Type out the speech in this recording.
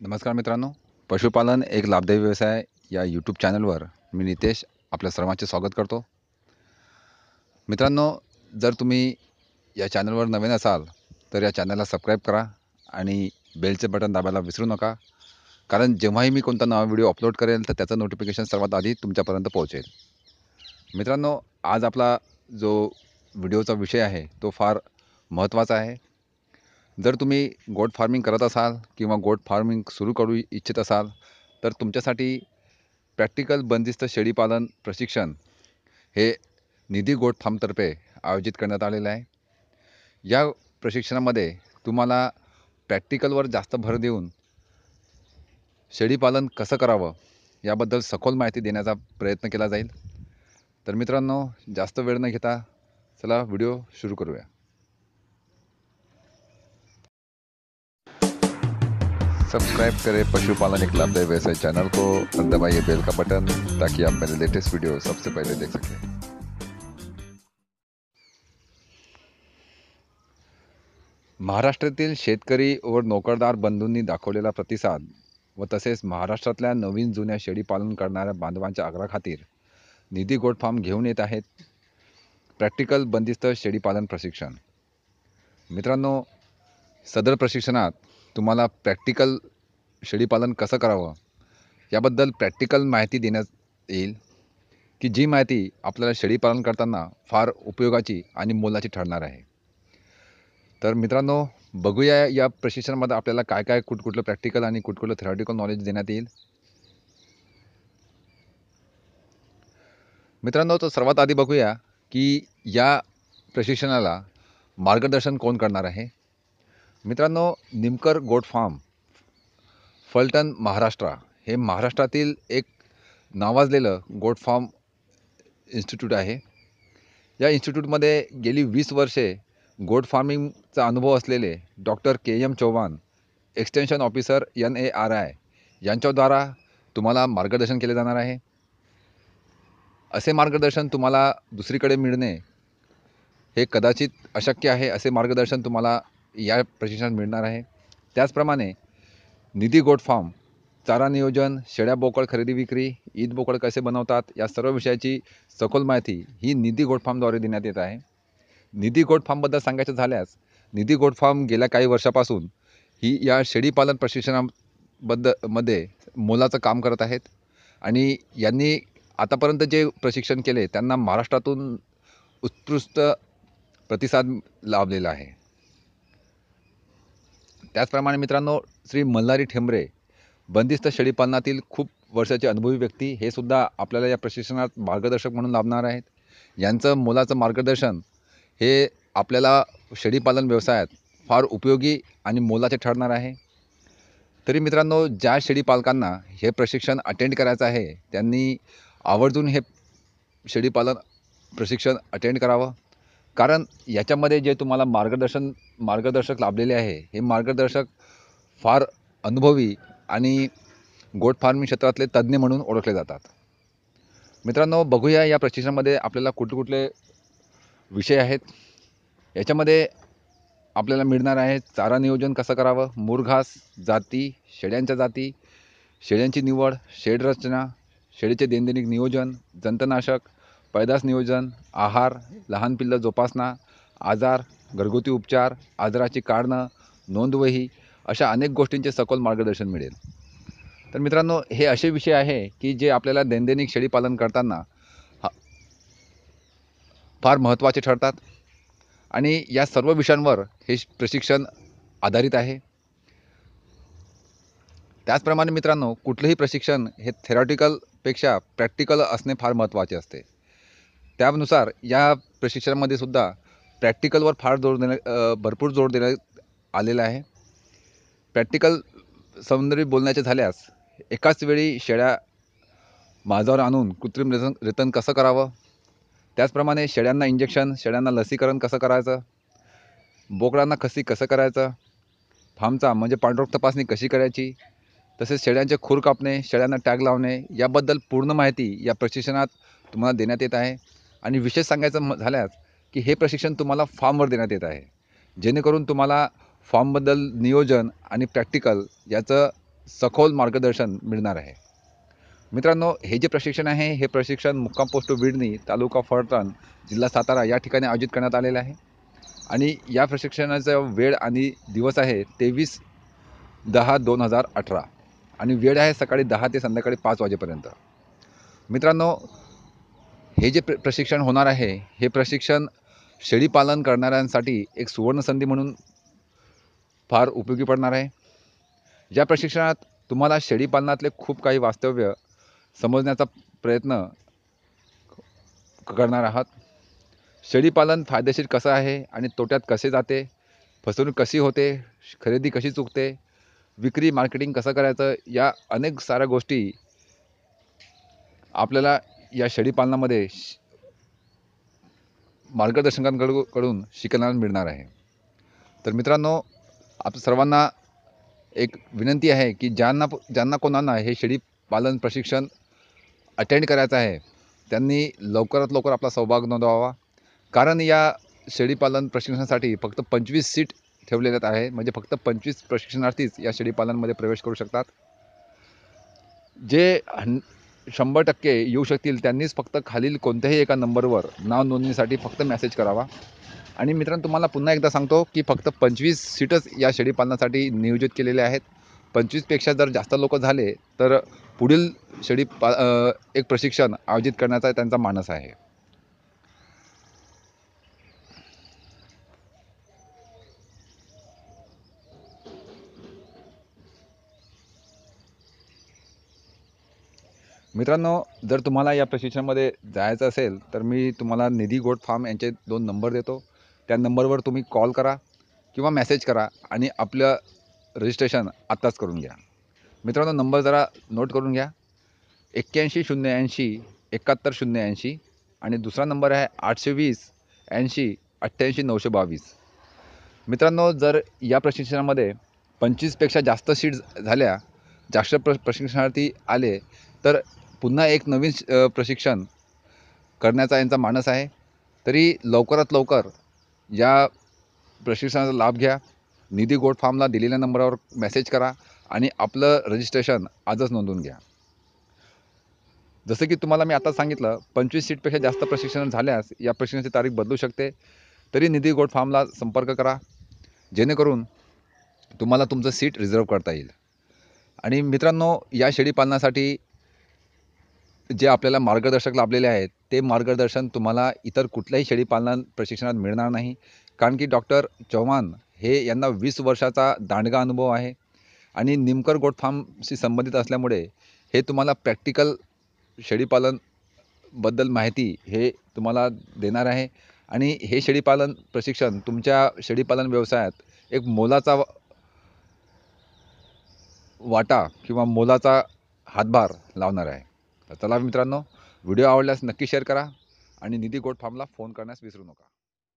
नमस्कार मित्रांनो पशुपालन एक लाभदायी व्यवसाय या यूट्यूब चॅनलवर मी नितेश आपल्या सर्वांचे स्वागत करतो. मित्रांनो जर तुम्ही या चॅनलवर नवीन असाल तर या चॅनलला सबस्क्राईब करा आणि बेलचे बटन दाबायला विसरू नका. कारण जेव्हाही मी कोणता नवा व्हिडिओ अपलोड करेल तर त्याचं नोटिफिकेशन सर्वात आधी तुमच्यापर्यंत पोहोचेल. मित्रांनो आज आपला जो व्हिडिओचा विषय आहे तो फार महत्त्वाचा आहे. जर तुम्ही गोट फार्मिंग करत असाल किंवा गोट फार्मिंग सुरू करू इच्छित असाल तर तुमच्यासाठी प्रॅक्टिकल बंदिस्त शेळीपालन प्रशिक्षण हे निधी गोट फार्मतर्फे आयोजित करण्यात आलेलं आहे. या प्रशिक्षणामध्ये तुम्हाला प्रॅक्टिकलवर जास्त भर देऊन शेळीपालन कसं करावं याबद्दल सखोल माहिती देण्याचा प्रयत्न केला जाईल. तर मित्रांनो जास्त वेळ न घेता चला व्हिडिओ सुरू करूया. सब्सक्राइब करें पशुपालन एक लाभदायी व्यवसाय चैनल को और दबाइए बेल का बटन ताकि आप मेरे लेटेस्ट वीडियो सबसे पहले देख सकें। महाराष्ट्रातील शेतकरी व नोकरदार बंधूंनी दाखवलेला प्रतिसाद व तसेच महाराष्ट्रातल्या नवीन जुन्या शेळी पालन करणाऱ्या बांधवांच्या आग्रहाखातीर निधी गोट फार्म घेऊन येत आहेत प्रॅक्टिकल बंदिस्त शेळीपालन प्रशिक्षण. मित्रांनो सदर प्रशिक्षणात तुम्हाला प्रॅक्टिकल शेळीपालन कसं करावं? याबद्दल प्रॅक्टिकल माहिती देण्यात येईल की जी माहिती आपल्याला शेळीपालन करताना फार उपयोगाची आणि मोलाची ठरणार आहे. तर मित्रांनो बघूया या प्रशिक्षणामध्ये आपल्याला काय काय कुठकुठलं प्रॅक्टिकल आणि कुठकुठलं थेरॉटिकल नॉलेज देण्यात येईल. मित्रांनो तर सर्वात आधी बघूया की या प्रशिक्षणाला मार्गदर्शन कोण करणार आहे? मित्रांनो निमकर गोट फार्म फलटण महाराष्ट्र हे महाराष्ट्रातील एक नावाजलेलं गोट फार्म इन्स्टिट्यूट आहे. या इन्स्टिट्यूटमध्ये गेली वीस वर्षे गोट फार्मिंगचा अनुभव असलेले doctor K M Chavan extension officer N A R I यांच्याद्वारा तुम्हाला मार्गदर्शन केले जाणार आहे. असे मार्गदर्शन तुम्हाला दुसरीकडे मिळणे हे कदाचित अशक्य आहे असे मार्गदर्शन तुम्हाला या प्रशिक्षणात मिळणार आहे. त्याचप्रमाणे निधी गोट फार्म चारा नियोजन शेळ्या बोकड खरेदी विक्री ईद बोकड कसे बनवतात या सर्व विषयाची सखोल माहिती ही निधी गोट फार्मद्वारे देण्यात येत आहे. निधी गोट फार्मबद्दल सांगायचं झाल्यास निधी गोट फार्म गेल्या काही वर्षापासून ही या शेळीपालन प्रशिक्षणाबद्दलमध्ये मोलाचं काम करत आहेत. आणि यांनी आतापर्यंत जे प्रशिक्षण केले त्यांना महाराष्ट्रातून उत्कृष्ट प्रतिसाद लाभलेला आहे. त्याचप्रमाणे मित्रांनो श्री मल्हारी ठेंबरे बंदिस्त शेळीपालनातील खूप वर्षाचे अनुभवी व्यक्ती हे सुद्धा आपल्याला या प्रशिक्षणात मार्गदर्शक म्हणून लाभणार आहेत. यांचं मोलाचं मार्गदर्शन हे आपल्याला शेळीपालन व्यवसायात फार उपयोगी आणि मोलाचे ठरणार आहे. तरी मित्रांनो ज्या शेळीपालकांना हे प्रशिक्षण अटेंड करायचं आहे त्यांनी आवर्जून हे शेळीपालन प्रशिक्षण अटेंड करावं. कारण याच्यामध्ये जे तुम्हाला मार्गदर्शन मार्गदर्शक लाभलेले आहे हे मार्गदर्शक फार अनुभवी आणि गोट फार्मिंग क्षेत्रातले तज्ज्ञ म्हणून ओळखले जातात. मित्रांनो बघूया या प्रशिक्षणामध्ये आपल्याला कुठले कुठले विषय आहेत. याच्यामध्ये आपल्याला मिळणार आहे चारा नियोजन कसं करावं? मुरघास जाती शेळ्यांच्या जाती शेळ्यांची निवड शेड रचना शेळीचे दैनंदिन नियोजन जंतनाशक पैदास नियोजन आहार लहान पिल्लं जोपासना आजार घरगुती उपचार आजाराची काढणं नोंदवही अशा अनेक गोष्टींचे सखोल मार्गदर्शन मिळेल. तर मित्रांनो हे असे विषय आहे की जे आपल्याला दैनंदिन शेळीपालन करताना फार महत्त्वाचे ठरतात. आणि या सर्व विषयांवर हे प्रशिक्षण आधारित आहे. त्याचप्रमाणे मित्रांनो कुठलंही प्रशिक्षण हे थेरॉटिकलपेक्षा प्रॅक्टिकल असणे फार महत्त्वाचे असते. त्यानुसार या प्रशिक्षणामध्ये सुद्धा प्रॅक्टिकलवर फार जोर देण्या भरपूर जोर देण्यात आलेला आहे. प्रॅक्टिकल सौंदर्य बोलण्याचे झाल्यास एकाच वेळी शेळ्या माझावर आणून कृत्रिम रेतन रेतन कसं करावं? त्याचप्रमाणे शेळ्यांना इंजेक्शन शेळ्यांना लसीकरण कसं करायचं? बोकडांना खसी कसं करायचं? फार्मचा म्हणजे पांढरोग तपासणी कशी करायची? तसेच शेळ्यांचे खूर कापणे शेळ्यांना टॅग लावणे याबद्दल पूर्ण माहिती या प्रशिक्षणात तुम्हाला देण्यात येत आहे. आणि विशेष सांगायचं म झाल्यास की हे प्रशिक्षण तुम्हाला फॉर्मवर देण्यात येत आहे. जेणेकरून तुम्हाला फॉर्मबद्दल नियोजन आणि प्रॅक्टिकल याचं सखोल मार्गदर्शन मिळणार आहे. मित्रांनो हे जे प्रशिक्षण आहे हे प्रशिक्षण मुक्काम पोस्ट विडणी तालुका फलटण जिल्हा सातारा या ठिकाणी आयोजित करण्यात आलेलं आहे. आणि या प्रशिक्षणाचा वेळ आणि दिवस आहे तेवीस दहा दोन हजार अठरा. आणि वेळ आहे सकाळी दहा ते संध्याकाळी पाच वाजेपर्यंत. मित्रांनो हे जे प्र प्रशिक्षण होणार आहे हे प्रशिक्षण शेळीपालन करणाऱ्यांसाठी एक सुवर्णसंधी म्हणून फार उपयोगी पडणार आहे. या प्रशिक्षणात तुम्हाला शेळीपालनातले खूप काही वास्तव्य समजण्याचा प्रयत्न करणार आहात. शेळीपालन फायदेशीर कसं आहे आणि तोट्यात कसे जाते फसवणूक कशी होते खरेदी कशी चुकते विक्री मार्केटिंग कसं करायचं या अनेक साऱ्या गोष्टी आपल्याला या शेळीपालनामध्ये श- मार्गदर्शकांकडू कडून शिकायला मिळणार आहे. तर मित्रांनो आप सर्वांना एक विनंती आहे की ज्यांना ज्यांना कोणांना हे शेळीपालन प्रशिक्षण अटेंड करायचं आहे त्यांनी लवकरात लवकर आपला सहभाग नोंदवावा. कारण या शेळीपालन प्रशिक्षणासाठी फक्त पंचवीस सीट ठेवलेल्यात आहे म्हणजे फक्त पंचवीस प्रशिक्षणार्थीच या शेळीपालनमध्ये प्रवेश करू शकतात. जे हन शंभर टक्के येऊ शकतील. त्यांनीच फक्त खालील कोणत्याही एका नंबरवर नाव नोंदणीसाठी फक्त मेसेज करावा. आणि मित्रांनो तुम्हाला पुन्हा एकदा सांगतो की फक्त पंचवीस सीटच या शेळीपालनासाठी नियोजित केलेले आहेत. पंचवीसपेक्षा जर जास्त लोक झाले तर पुढील शेळी पा एक प्रशिक्षण आयोजित करण्याचा त्यांचा मानस आहे. मित्रांनो जर तुम्हाला या प्रशिक्षणामध्ये जायचं असेल तर मी तुम्हाला निधी गोट फार्म यांचे दोन नंबर देतो. त्या नंबरवर तुम्ही कॉल करा किंवा मेसेज करा आणि आपलं रजिस्ट्रेशन आत्ताच करून घ्या. मित्रांनो नंबर जरा नोट करून घ्या. एक्क्याऐंशी शून्य ऐंशी एकाहत्तर शून्य ऐंशी आणि दुसरा नंबर आहे आठशे वीस ऐंशी अठ्ठ्याऐंशी नऊशे बावीस. मित्रांनो जर या प्रशिक्षणामध्ये पंचवीसपेक्षा जास्त सीट झाल्या जास्त प्र प्रशिक्षणार्थी आले तर पुन्हा एक नवीन प्रशिक्षण करण्याचा यांचा मानस आहे. तरी लवकरात लवकर या प्रशिक्षणाचा लाभ घ्या. निधी गोड फार्मला दिलेल्या नंबरावर मेसेज करा आणि आपलं रजिस्ट्रेशन आजच नोंदवून घ्या. जसं की तुम्हाला मी आता सांगितलं पंचवीस सीटपेक्षा जास्त प्रशिक्षण झाल्यास या प्रशिक्षणाची तारीख बदलू शकते. तरी निधी गोड फार्मला संपर्क करा. जेणेकरून तुम्हाला तुमचं सीट रिझर्व करता येईल. आणि मित्रांनो या शेळीपालनासाठी जे आपल्याला मार्गदर्शक लाभलेले आहेत ते मार्गदर्शन तुम्हाला इतर कुठल्याही शेळीपालन प्रशिक्षणात मिळणार नाही. कारण की डॉक्टर चव्हाण हे यांना वीस वर्षाचा दांडगा अनुभव आहे आणि निमकर गोट फार्मशी संबंधित असल्यामुळे हे तुम्हाला प्रॅक्टिकल शेळीपालनबद्दल माहिती हे तुम्हाला देणार आहे. आणि हे शेळीपालन प्रशिक्षण तुमच्या शेळीपालन व्यवसायात एक मोलाचा वाटा किंवा मोलाचा हातभार लावणार आहे. चला मित्रांनो व्हिडिओ आवडल्यास नक्की शेअर करा आणि निधी गोट फार्मला फोन करण्यास विसरू नका.